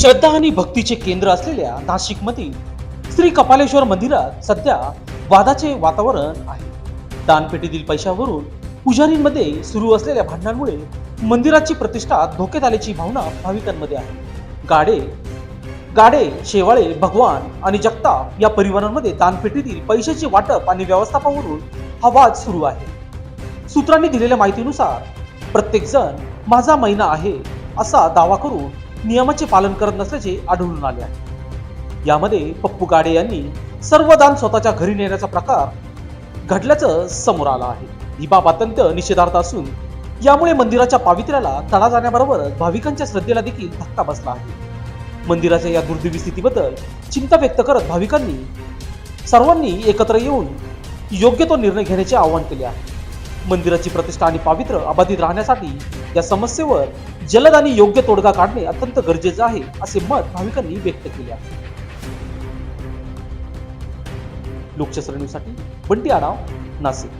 श्रद्धा आणि भक्तीचे केंद्र असलेल्या नाशिकमधील श्री कपालेश्वर मंदिरात सध्या वादाचे वातावरण आहे. दानपेटीतील पैशावरून पुजारींमध्ये सुरू असलेल्या भांडणांमुळे मंदिराची प्रतिष्ठा धोक्यात आल्याची भावना भाविकांमध्ये आहे. गाडे गाडे शेवाळे भगवान आणि जगताप या परिवारांमध्ये दानपेटीतील पैशाचे वाटप आणि व्यवस्थापनावरून हा वाद सुरू आहे. सूत्रांनी दिलेल्या माहितीनुसार प्रत्येकजण माझा महिना आहे असा दावा करून नियमाचे पालन करत नसल्याचे आढळून आले आहे. यामध्ये पप्पू गाडे यांनी सर्व दान स्वतःच्या घरी नेण्याचा प्रकार घडल्याचं समोर आलं आहे. ही बाब अत्यंत निषेधार्थ असून यामुळे मंदिराच्या पावित्र्याला तडा जाण्याबरोबरच भाविकांच्या श्रद्धेला देखील धक्का बसला आहे. मंदिराच्या या दुर्दैवी स्थितीबद्दल चिंता व्यक्त करत भाविकांनी सर्वांनी एकत्र येऊन योग्य तो निर्णय घेण्याचे आवाहन केले आहे. मंदिराची प्रतिष्ठा आणि पावित्र्य अबाधित राहण्यासाठी या समस्येवर जलद आणि योग्य तोडगा काढणे अत्यंत गरजेचे आहे असे मत भाविकांनी व्यक्त केले आहे. लोकशास्त्र न्यूजसाठी बंटी आढाव नाशिक.